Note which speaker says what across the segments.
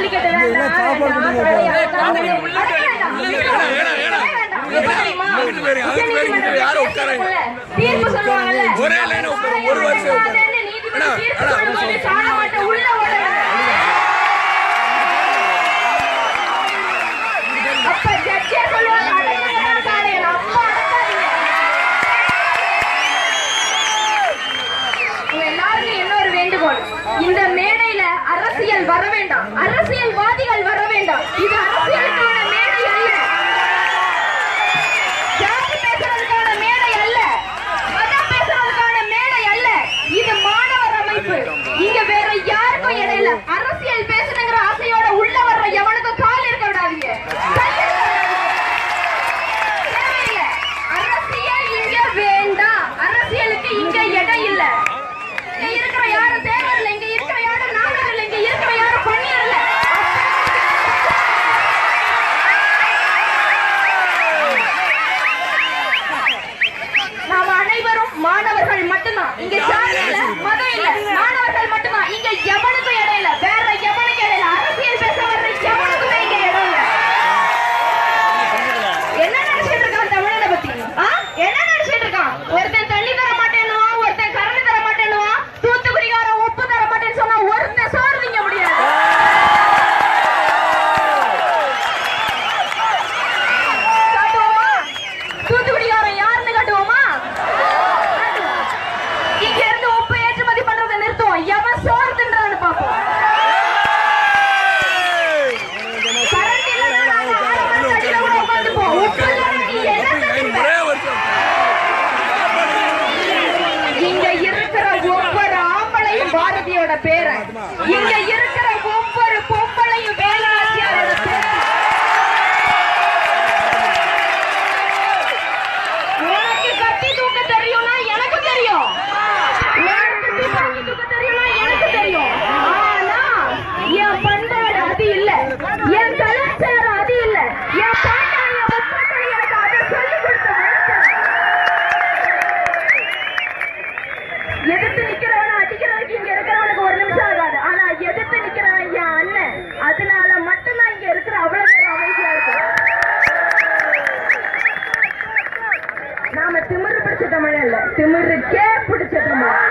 Speaker 1: ஜல்லிக்கட்டு வேண்டாம். தீர்ப்பு சொல்லுவாங்கல்ல.
Speaker 2: ஒரு வருஷம்
Speaker 1: உட்காரு தமிழ் அல்ல திமிருக்கே பிடிச்ச தமிழ்.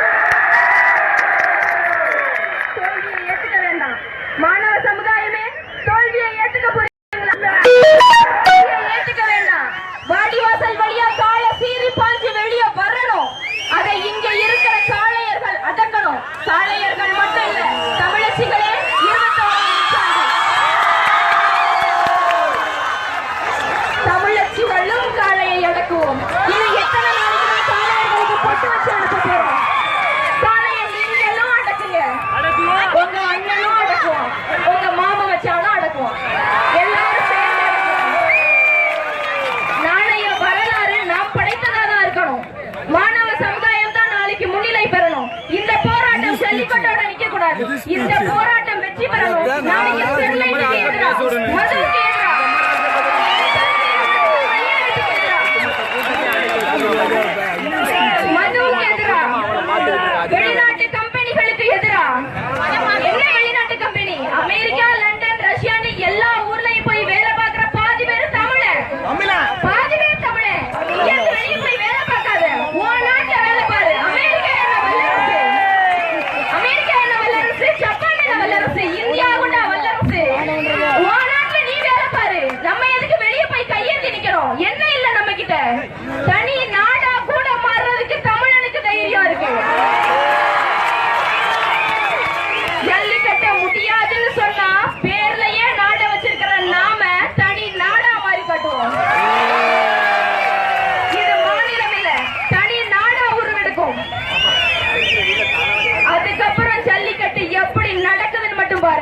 Speaker 1: கூடாது இந்த போராட்டம் வெற்றி பெறணும் நாளைக்கு பெருமைக்கு எதிராக மதுவுக்கு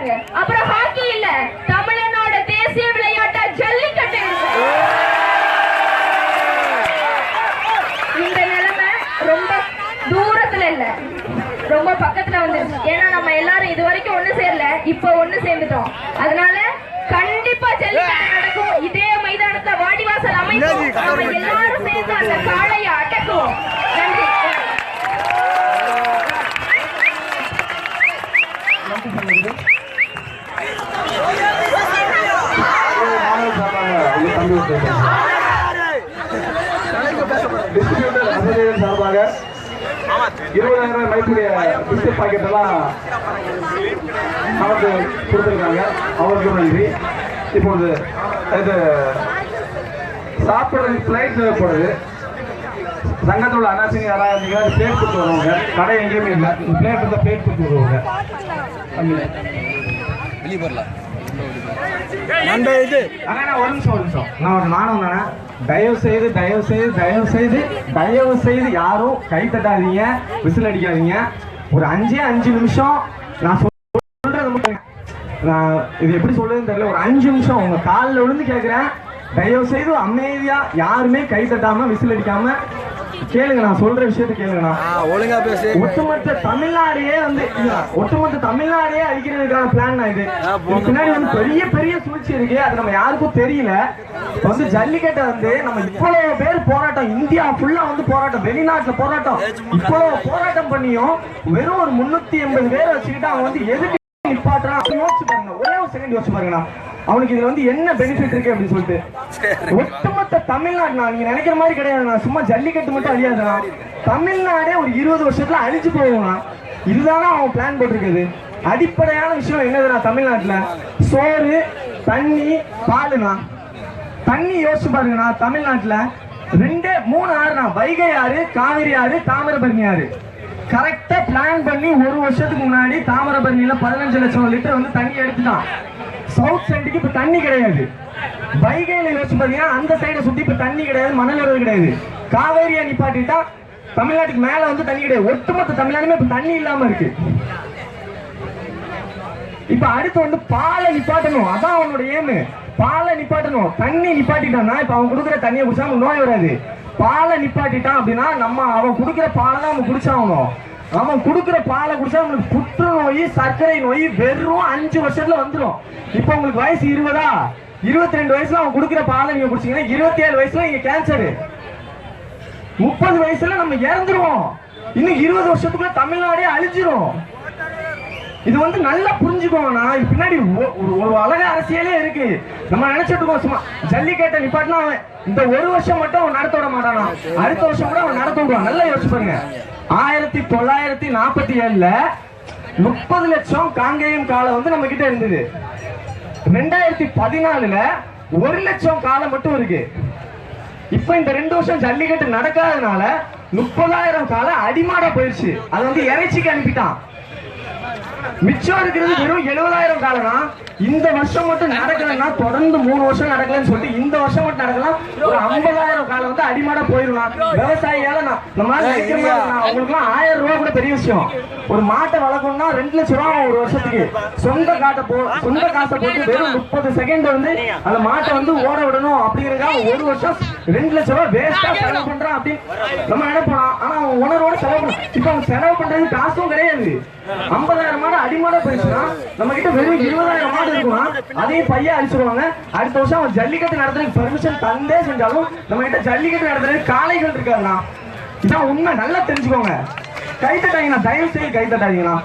Speaker 1: இருக்கும்
Speaker 3: இருபதாயிரம் மதிப்புடைய பிஸ்கட் பாக்கெட் எல்லாம் நமக்கு கொடுத்துருக்காங்க. அவருக்கு நன்றி. இப்பொழுது இது சாப்பிட்றது பிளைட் தேவைப்படுது. சங்கத்தோட யாராவது இருந்தீங்கன்னா பிளேட் கொடுத்து வருவாங்க. கடை எங்கேயுமே இல்லை. பிளேட் இருந்தால் பிளேட் கொடுத்து வருவாங்க.
Speaker 2: வெளியே போடலாம்
Speaker 3: அண்ணா ஒரு நிமிஷம் ஒரு நிமிஷம். நான் ஒரு நானும் தானே. தயவு செய்து தயவு செய்து தயவு செய்து தயவு செய்து யாரும் கை தட்டாதீங்க விசில் அடிக்காதீங்க. ஒரு அஞ்சே அஞ்சு நிமிஷம் நான் சொல்றது நான் இது எப்படி சொல்றதுன்னு தெரியல. ஒரு அஞ்சு நிமிஷம் உங்க காலில் விழுந்து கேட்குறேன் தயவு செய்து அமைதியா யாருமே கை தட்டாம விசில் அடிக்காம கேளுங்க நான் சொல்ற விஷயத்த கேளுங்கண்ணா
Speaker 2: ஒழுங்கா பேசு.
Speaker 3: ஒட்டுமொத்த தமிழ்நாடையே வந்து ஒட்டுமொத்த தமிழ்நாடையே அழிக்கிறதுக்கான பிளான் இது. பின்னாடி வந்து பெரிய பெரிய சூழ்ச்சி இருக்கு அது நம்ம யாருக்கும் தெரியல. வந்து ஜல்லிக்கட்டை வந்து நம்ம இவ்வளவு பேர் போராட்டம் இந்தியா ஃபுல்லா வந்து போராட்டம் வெளிநாட்டுல போராட்டம். இவ்வளவு போராட்டம் பண்ணியும் வெறும் ஒரு முன்னூத்தி எண்பது பேரை வச்சுக்கிட்டு அவன் வந்து எதுக்கு நிப்பாட்டுறான் யோசிச்சு பாருங்க ஒரே ஒரு செகண்ட் யோசிச்சு பாருங்கண்ணா அவனுக்கு இதுல வந்து என்ன பெனிஃபிட் இருக்கு அப்படின்னு சொல்லிட்டு. ஒட்டுமொத்த தமிழ்நாடு நீங்க நினைக்கிற மாதிரி கிடையாதுண்ணா சும்மா ஜல்லிக்கட்டு மட்டும் அழியாதுண்ணா தமிழ்நாடே ஒரு இருபது வருஷத்துல அழிஞ்சு போகும்ண்ணா இதுதானே அவன் பிளான் போட்டிருக்குது. அடிப்படையான விஷயம் என்னதுண்ணா தமிழ்நாட்டுல? சோறு தண்ணி பாலுண்ணா. தண்ணி யோசிச்சு பாருங்கண்ணா தமிழ்நாட்டுல ரெண்டே மூணு ஆறுண்ணா. வைகை ஆறு காவிரி ஆறு தாமிரபரணி ஆறு. கரெக்டா பிளான் பண்ணி ஒரு வருஷத்துக்கு முன்னாடி தாமிரபரணியில பதினஞ்சு லட்சம் லிட்டர் வந்து தண்ணி எடுத்துட்டான். சவுத் சைடுக்கு இப்ப தண்ணி கிடையாது. வைகையில யோசிச்சு பாத்தீங்கன்னா அந்த சைடை சுத்தி இப்ப தண்ணி கிடையாது மணல் வரது கிடையாது. காவேரியை நிப்பாட்டிட்டா தமிழ்நாட்டுக்கு மேல வந்து தண்ணி கிடையாது. ஒட்டுமொத்த தமிழ்நாடுமே இப்ப தண்ணி இல்லாம இருக்கு. இப்ப அடுத்து வந்து பாலை நிப்பாட்டணும். அதான் அவனோட ஏமு பாலை நிப்பாட்டணும். தண்ணி நிப்பாட்டிட்டான்னா இப்ப அவன் கொடுக்குற தண்ணியை குடிச்சா அவனுக்கு நோய் வராது. பாலை நிப்பாட்டிட்டான் அப்படின்னா நம்ம அவன் கொடுக்குற பாலை தான் அவன் குடிச்சாகணும். அவன் கொடுக்குற பாலை குடிச்சா உங்களுக்கு புற்றுநோய் சர்க்கரை நோய் வெறும் அஞ்சு வருஷத்துல வந்துடும் இப்ப உங்களுக்கு வயசு இருபதா? இருபத்தி ரெண்டு வயசுல அவன் கொடுக்குற பாலை நீங்க குடிச்சீங்கன்னா இருபத்தி ஏழு வயசுல இங்க கேன்சரு முப்பது வயசுல நம்ம இறந்துருவோம். இன்னும் இருபது வருஷத்துக்குள்ள தமிழ்நாடே அழிஞ்சிரும். இது வந்து நல்லா புரிஞ்சுக்கோங்கண்ணா பின்னாடி ஒரு ஒரு அழக அரசியலே இருக்கு. நம்ம நினைச்சிட்டு இருக்கோம் சும்மா ஜல்லிக்கட்டை நிப்பாட்டினா அவன் இந்த ஒரு வருஷம் மட்டும் அவன் நடத்த விட மாட்டானா? அடுத்த வருஷம் கூட அவன் நடத்த விடுவான். நல்லா யோசிச்சு பாருங்க. ஆயிரத்தி தொள்ளாயிரத்தி நாற்பத்தி ஏழுல முப்பது லட்சம் காங்கேயம் காலம் வந்து நம்ம கிட்ட இருந்தது. ரெண்டாயிரத்தி பதினாலுல ஒரு லட்சம் காலம் மட்டும் இருக்கு. இப்ப இந்த ரெண்டு வருஷம் ஜல்லிக்கட்டு நடக்காதனால முப்பதாயிரம் காலம் அடிமாடா போயிருச்சு. அது வந்து இறைச்சிக்கு அனுப்பிட்டான். மிச்சம் இருக்கிறது வெறும் எழுபதாயிரம் தான் இந்த வருஷம் மட்டும் நடக்கலன்னா தொடர்ந்து மூணு வருஷம் நடக்கலன்னு சொல்லிட்டு இந்த வருஷம் மட்டும் நடக்கலாம். ஒரு ஐம்பதாயிரம் காலம் வந்து அடிமாடா போயிடலாம் விவசாயியால நான் நான் அவங்களுக்குலாம் ஆயிரம் ரூபாய் கூட பெரிய விஷயம். ஒரு மாட்டை வளர்க்கணும்னா ரெண்டு லட்சம் ரூபா ஒரு வருஷத்துக்கு. சொந்த காட்டை போ சொந்த காசை போட்டு வெறும் முப்பது செகண்ட் வந்து அந்த மாட்டை வந்து ஓட விடணும் அப்படிங்கிறதுக்காக ஒரு வருஷம் ரெண்டு லட்சம் ரூபாய் வேஸ்டா செலவு பண்றான் அப்படின்னு நம்ம நினைப்போம். ஆனா அவன் உணர்வோட செலவு பண்ண இப்ப அவன் செலவு பண்றது காசும் கிடையாது. ஐம்பதாயிரம் மாடு அடிமாடா போயிடுச்சுன்னா நம்ம கிட்ட வெறும் இருபதாயிரம் மாடு இருக்கும்னா அதையும் பையன் அழிச்சிருவாங்க. அடுத்த வருஷம் அவன் ஜல்லிக்கட்டு நடத்துறதுக்கு பெர்மிஷன் தந்தே செஞ்சாலும் நம்ம கிட்ட ஜல்லிக்கட்டு நடத்துறதுக்கு காளைகள் இருக்காதுண்ணா இதான் உண்மை. நல்லா தெரிஞ்சுக்கோங்க. கை தட்டாதீங்கண்ணா தயவு செய்து கை தட்டாதீங்கண்ணா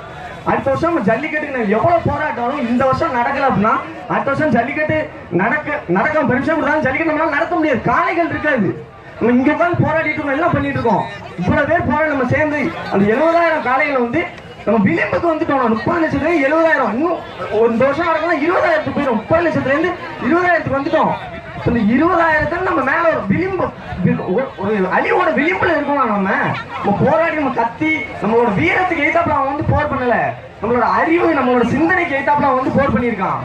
Speaker 3: அடுத்த வருஷம் ஜல்லிக்கட்டுக்கு நான் எவ்வளவு போராட்டம் இந்த வருஷம் நடக்கல அப்படின்னா அடுத்த வருஷம் ஜல்லிக்கட்டு நடக்க நடக்க பெருசா கொடுத்தாலும் ஜல்லிக்கட்டு நம்மளால நடத்த முடியாது. காளைகள் இருக்காது. நம்ம இங்க உட்காந்து போராடிட்டு இருக்கோம். எல்லாம் பண்ணிட்டு இருக்கோம். இவ்வளவு பேர் போராடி நம்ம சேர்ந்து அந்த எழுபதாயிரம் காளைகளை வந்து நம்ம விளிம்புக்கு வந்துட்டோம். முப்பது லட்சத்துல இருந்து எழுபதாயிரம். இன்னும் ஒரு வருஷம் நடக்கலாம் இருபதாயிரத்துக்கு போயிடும் முப்பது லட்சத்துல இருந்து இருபதாயிரத்துக்கு வந்துட்டோம். இந்த இருபதாயிரத்துல நம்ம மேல ஒரு விளிம்பு ஒரு- ஒரு அழிவோட விளிம்புல இருக்கோம் நம்ம. நம்ம போராடி நம்ம கத்தி நம்மளோட வீரத்துக்கு எய்தாப்புல அவன் வந்து போர் பண்ணல. நம்மளோட அறிவு நம்மளோட சிந்தனைக்கு எய்தாப்புல அவன் வந்து போர் பண்ணியிருக்கான்.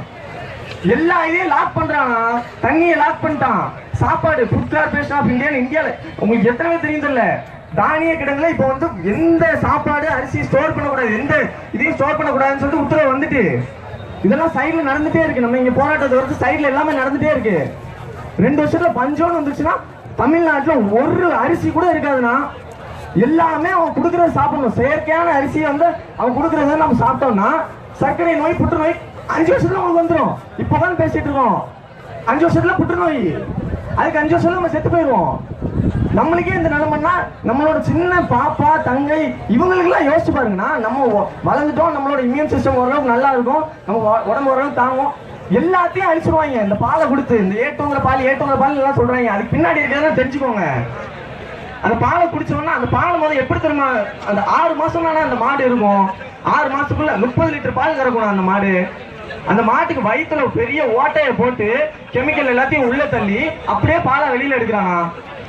Speaker 3: எல்லா இதையும் லாக் பண்றான். தண்ணியை லாக் பண்ணிட்டான். சாப்பாடு ஃபுட் கார்பரேஷன் ஆஃப் இந்தியான்னு இந்தியாவில் உங்களுக்கு எத்தனை பேர் தெரியும் தெரியல தானிய கிடங்குல இப்போ வந்து எந்த சாப்பாடு அரிசி ஸ்டோர் பண்ணக்கூடாது எந்த இதையும் ஸ்டோர் பண்ணக்கூடாதுன்னு சொல்லிட்டு உத்தரவு வந்துட்டு. இதெல்லாம் சைடில் நடந்துட்டே இருக்கு. நம்ம இங்க போராட்டத்தை வரைக்கும் சைடில் எல்லாமே நடந்துட்டே இருக்கு. ரெண்டு வருஷத்துல பஞ்சம்னு வந்துச்சுன்னா தமிழ்நாட்டுல ஒரு அரிசி கூட இருக்காதுன்னா எல்லாமே அவன் கொடுக்கறத சாப்பிடணும். செயற்கையான அரிசியை வந்து அவன் கொடுக்கறத நம்ம சாப்பிட்டோம்னா சர்க்கரை நோய் புற்றுநோய் அஞ்சு வருஷத்துல உங்களுக்கு வந்துடும் இப்பதான் பேசிட்டு இருக்கோம். அஞ்சு வருஷத்துல புற்றுநோய். அதுக்கு அஞ்சு வருஷம் நம்ம செத்து போயிடுவோம் நம்மளுக்கே இந்த நிலைமைனா நம்மளோட சின்ன பாப்பா தங்கை இவங்களுக்கெல்லாம் யோசிச்சு பாருங்கன்னா நம்ம வளர்ந்துட்டோம் நம்மளோட இம்யூன் சிஸ்டம் ஓரளவுக்கு நல்லா இருக்கும். நம்ம உடம்பு ஓரளவுக்கு தாங்கும். எல்லாத்தையும் அழிச்சிருவாங்க. இந்த பாலை கொடுத்து இந்த ஏட்டுங்கிற பால் ஏட்டுங்கிற பால் எல்லாம் சொல்றாங்க. அதுக்கு பின்னாடி இருக்கிறதா தெரிஞ்சுக்கோங்க. அந்த பாலை குடிச்சோம்னா அந்த பாலை முதல் எப்படி தெரியுமா? அந்த ஆறு மாசம் தானே அந்த மாடு இருக்கும். ஆறு மாசத்துக்குள்ள முப்பது லிட்டர் பால் கறக்கணும் அந்த மாடு. அந்த மாட்டுக்கு வயிற்றுல பெரிய ஓட்டைய போட்டு கெமிக்கல் எல்லாத்தையும் உள்ள தள்ளி அப்படியே பாலை வெளியில எடுக்கிறானா?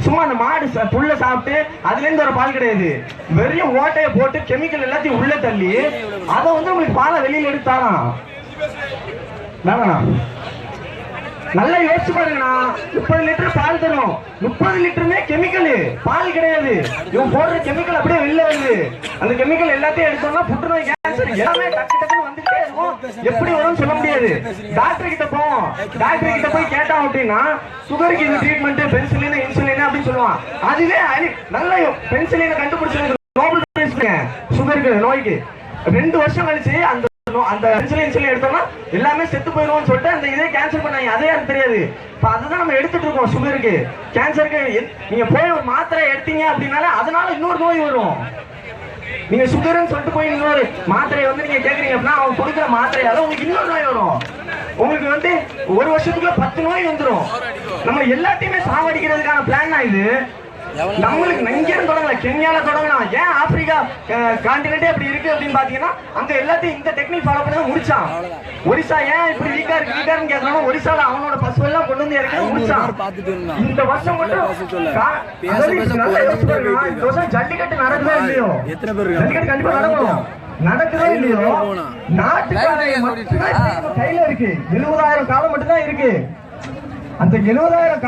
Speaker 3: சும்மா அந்த மாடு புல்ல சாப்பிட்டு அதுல இருந்து ஒரு பால் கிடையாது. வெறும் ஓட்டைய போட்டு கெமிக்கல் எல்லாத்தையும் உள்ள தள்ளி அதை வந்து உங்களுக்கு பாலை வெளியில எடுத்தானா? வேணாம் நல்லா யோசிச்சு பாருங்கண்ணா. முப்பது லிட்டர் பால் தரும். முப்பது லிட்டருமே கெமிக்கல் பால் கிடையாது. இவன் போடுற கெமிக்கல் அப்படியே வெளில வருது. அந்த கெமிக்கல் எல்லாத்தையும் எடுத்தோம்னா புற்றுநோய் கேன்சர் எல்லாமே டக்கு டக்கு எப்படி வரும்னு சொல்ல முடியாது. டாக்டர் கிட்ட போவோம். டாக்டர் கிட்ட போய் கேட்டோம் அப்படின்னா சுகருக்கு இது ட்ரீட்மெண்ட் பென்சிலின் இன்சுலின் அப்படின்னு சொல்லுவான். அதுவே அழி- நல்ல பென்சிலினை கண்டுபிடிச்சது நோபல் சுகருக்கு நோய்க்கு. ரெண்டு வருஷம் கழிச்சு அந்த அந்த இன்சுலின் இன்சுலின் எடுத்தோம்னா எல்லாமே செத்து போயிடுவோம்னு சொல்லிட்டு அந்த இதே கேன்சல் பண்ணாங்க. அதே எனக்கு தெரியாது. இப்ப அதுதான் நம்ம எடுத்துட்டு இருக்கோம் சுகருக்கு கேன்சருக்கு எத்- நீங்க போய் ஒரு மாத்திரை எடுத்தீங்க அப்படின்னாலே அதனால இன்னொரு நோய் வரும். நீங்க சுகர்னு சொல்லிட்டு போய் இன்னொரு மாத்திரையை வந்து நீங்க கேக்குறீங்க அப்படின்னா அவங்க கொடுக்குற மாத்திரையால உங்களுக்கு இன்னொரு நோய் வரும். உங்களுக்கு வந்து ஒரு வருஷத்துக்குள்ள பத்து நோய் வந்துடும் நம்ம எல்லாத்தையுமே சாவடிக்கிறதுக்கான பிளான் தான் இது. நம்மளுக்கு இங்க இருந்து கென்யால தொடங்கலாம். ஏன் ஆப்பிரிக்கா கான்டினென்டே அப்படி இருக்கு அப்படின்னு பாத்தீங்கன்னா அங்க எல்லாத்தையும் இந்த டெக்னிக் ஃபாலோ பண்ணி முடிச்சான். ஒரிசா ஏன் இப்படி வீக்கா இருக்கு வீக்கா இருக்குன்னு கேட்கறானோ ஒரிசால அவனோட பசு எல்லாம் கொண்டு வந்து இறக்கி முடிச்சான். இந்த வருஷம் மட்டும் ஜல்லிக்கட்டு நடக்குதோ இல்லையோ.
Speaker 2: எத்தனை பேர்?
Speaker 3: ஜல்லிக்கட்டு கண்டிப்பா நடக்கணும் நடக்குதோ இல்லையோ. நாட்டுக்காரங்க கையில இருக்கு. எழுபதாயிரம் காலம் மட்டும்தான் இருக்கு. அந்த எழுபதாயிரம்